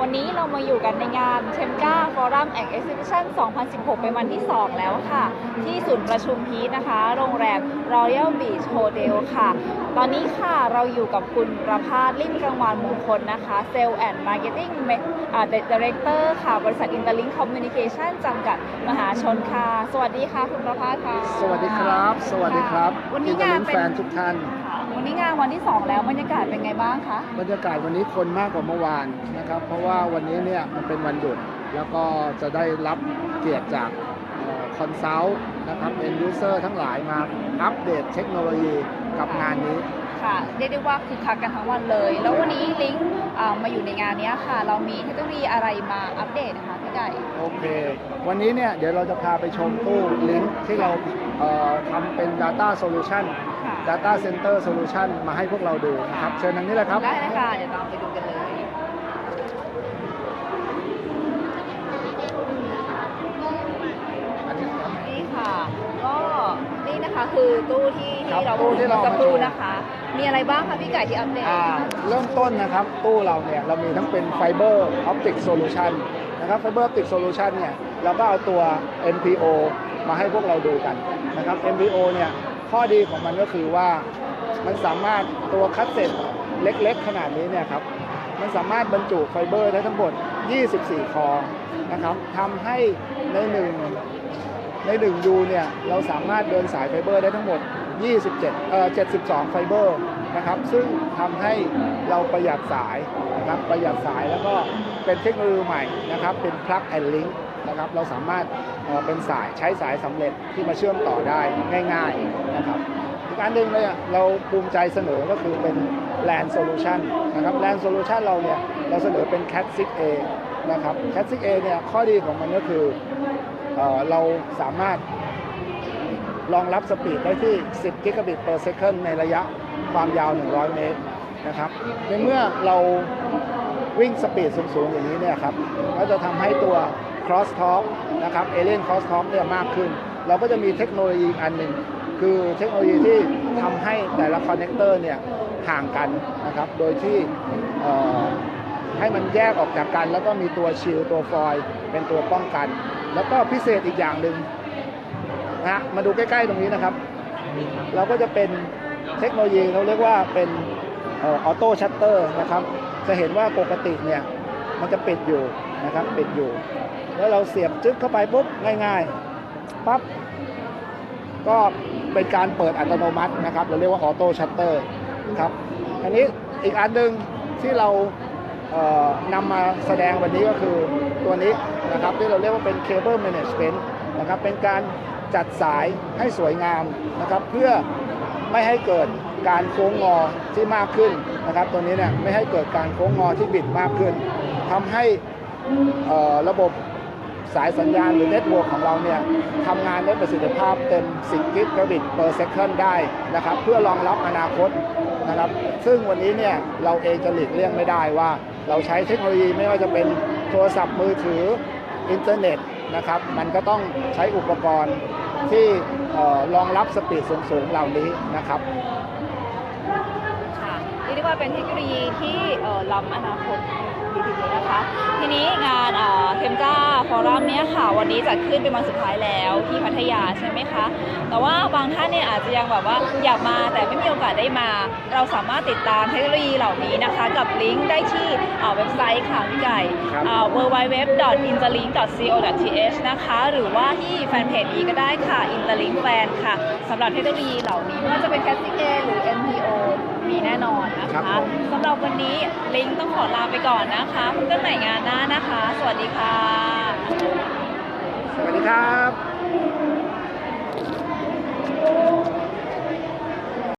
วันนี้เรามาอยู่กันในงานเชมกาฟอรัมแอนด์เอ็กซิบิชัน2016 เป็นวันที่ 2 แล้วค่ะ ที่ศูนย์ประชุมพีทนะคะ โรงแรมรอยัลบีชโฮเดลค่ะ ตอนนี้ค่ะเราอยู่กับคุณประภาสลิ่มกังวานมงคลนะคะเซลล์แอนด์มาร์เก็ตติ้ง ดีเรคเตอร์ค่ะ บริษัทอินเตอร์ลิงคอมมิวนิเคชันจำกัดมหาชนค่ะ สวัสดีค่ะ คุณประภาสค่ะ สวัสดีครับ สวัสดีครับวันนี้อิตาลีงานเป็นแฟนทุกท่านค่ะวันนี้งานวันที่ 2 แล้วบรรยากาศเป็นไงบ้างคะ บรรยากาศวันนี้คนมากกว่าเมื่อวานนะครับ เพราะว่าวันนี้เนี่ยมันเป็นวันหยุด แล้วก็จะได้รับเกียรติจากคอนซัลท์นะครับเอ็นยูเซอร์ทั้งหลายมาอัปเดตเทคโนโลยีกับงานนี้ ค่ะ เรียกได้ว่าคือคักกันทั้งวันเลย แล้ววันนี้ลิงก์อ่ามาอยู่ในงานเนี้ยค่ะ เรามีเทคโนโลยีอะไรมาอัปเดตนะคะพี่ไก่โอเค วันนี้เนี่ยเดี๋ยวเราจะพาไปชมตู้ลิงก์ที่เราเอ่อทำเป็น Data Solution ค่ะ Data Center Solution มาให้พวกเราดูนะครับ เชิญทางนี้เลยครับ ได้เลยค่ะ เดี๋ยวตามไปดูกันเลยอันนี้ครับนี่ค่ะ ก็นี่นะคะคือตู้ที่ครับที่เราตู้ที่เราสักครู่มาโชว์นะคะ มีอะไรบ้างคะพี่ไก่ที่อัปเดตอ่าเริ่มต้นนะครับตู้เราเนี่ยเรามีทั้งเป็นไฟเบอร์ออปติกโซลูชันนะครับไฟเบอร์ออปติกโซลูชันเนี่ยเราก็เอาตัว MPO มาให้พวกเราดูกันนะครับ MPO เนี่ยข้อดีของมันก็คือว่ามันสามารถตัวคัสเซ็ตเล็กๆ ขนาดนี้เนี่ยครับมันสามารถบรรจุไฟเบอร์ได้ทั้งหมด 24 คอนะครับทำให้ในหนึ่งใน1ยูเนี่ยเราสามารถเดินสายไฟเบอร์ได้ทั้งหมด 27เอ่อ72 ไฟเบอร์นะครับซึ่งทำให้เราประหยัดสายนะครับประหยัดสายแล้วก็เป็นเทคโนโลยีใหม่นะครับเป็น plug and link นะครับเราสามารถเอ่อเป็นสายใช้สายสำเร็จที่มาเชื่อมต่อได้ง่ายๆนะครับอีกอันหนึ่งเลยเราภูมิใจเสนอก็คือเป็น LAN solution นะครับ LAN solution เราเนี่ยเราเสนอเป็น Cat 6A นะครับ Cat 6A เนี่ยข้อดีของมันก็คือเอ่อเราสามารถ รองรับสปีดได้ที่ 10 กิกะบิต per second ในระยะความยาว 100 เมตรนะครับ ในเมื่อเราวิ่งสปีดสูงๆ อย่างนี้เนี่ยครับ ก็จะทำให้ตัว cross talk นะครับ alien cross talk เนี่ยมากขึ้น เราก็จะมีเทคโนโลยีอันหนึ่ง คือเทคโนโลยีที่ทำให้แต่ละคอนเนคเตอร์เนี่ยห่างกันนะครับ โดยที่ให้มันแยกออกจากกัน แล้วก็มีตัวชิลตัวฟอยล์เป็นตัวป้องกัน แล้วก็พิเศษอีกอย่างหนึ่ง นะฮะมาดูใกล้ๆตรงนี้นะครับ เราก็จะเป็นเทคโนโลยีเราเรียกว่าเป็นออโต้ชัตเตอร์นะครับ จะเห็นว่าปกติเนี่ยมันจะปิดอยู่นะครับปิดอยู่ แล้วเราเสียบจึ๊กเข้าไปปุ๊บง่ายๆปั๊บก็เป็นการเปิดอัตโนมัตินะครับ เราเรียกว่าออโต้ชัตเตอร์ครับอันนี้อีกอันหนึ่งที่เราเอ่อนำมาแสดงวันนี้ก็คือตัวนี้นะครับที่เราเรียกว่าเป็น Cable Management นะครับเป็นการ จัดสายให้สวยงามนะครับ เพื่อไม่ให้เกิดการโค้งงอที่มากขึ้นนะครับ ตัวนี้เนี่ยไม่ให้เกิดการโค้งงอที่บิดมากขึ้นทำให้ระบบสายสัญญาณหรือเน็ตเวิร์กของเราเนี่ยทำงานได้ประสิทธิภาพเต็ม 10 กิกะบิต per second ได้นะครับ เพื่อรองรับอนาคตนะครับ ซึ่งวันนี้เนี่ยเราเองจะหลีกเลี่ยงไม่ได้ว่า เราใช้เทคโนโลยีไม่ว่าจะเป็นโทรศัพท์มือถืออินเทอร์เน็ต นะครับ มันก็ต้องใช้อุปกรณ์ที่เอ่อรองรับสปีดสูงๆเหล่านี้นะครับค่ะเรียกได้ว่าเป็นเทคโนโลยีที่ล้ำอนาคต ดีทีเดียวนะคะ ทีนี้งานเทมจ้าฟอรัมเนี้ยค่ะ วันนี้จัดขึ้นเป็นวันสุดท้ายแล้วที่พัทยาใช่ไหมคะ แต่ว่าบางท่านเนี่ยอาจจะยังแบบว่าอยากมาแต่ไม่มีโอกาสได้มา เราสามารถติดตามเทคโนโลยีเหล่านี้นะคะ กับลิงก์ได้ที่เอ่อเว็บไซต์ค่ะพี่ไก่ครับเอ่อ www.interlink.co.th นะคะ หรือว่าที่แฟนเพจนี้ก็ได้ค่ะ Interlink Fan ค่ะสำหรับเทคโนโลยีเหล่านี้ไม่ว่าจะเป็น c a s เ A หรือ NPO มีแน่นอนนะครัคะบผม สำหรับวันนี้ลิงก์ต้องขอลาไปก่อนนะคะพบกันใหม่งานหน้านะคะ สวัสดีค่ะ สวัสดีครับ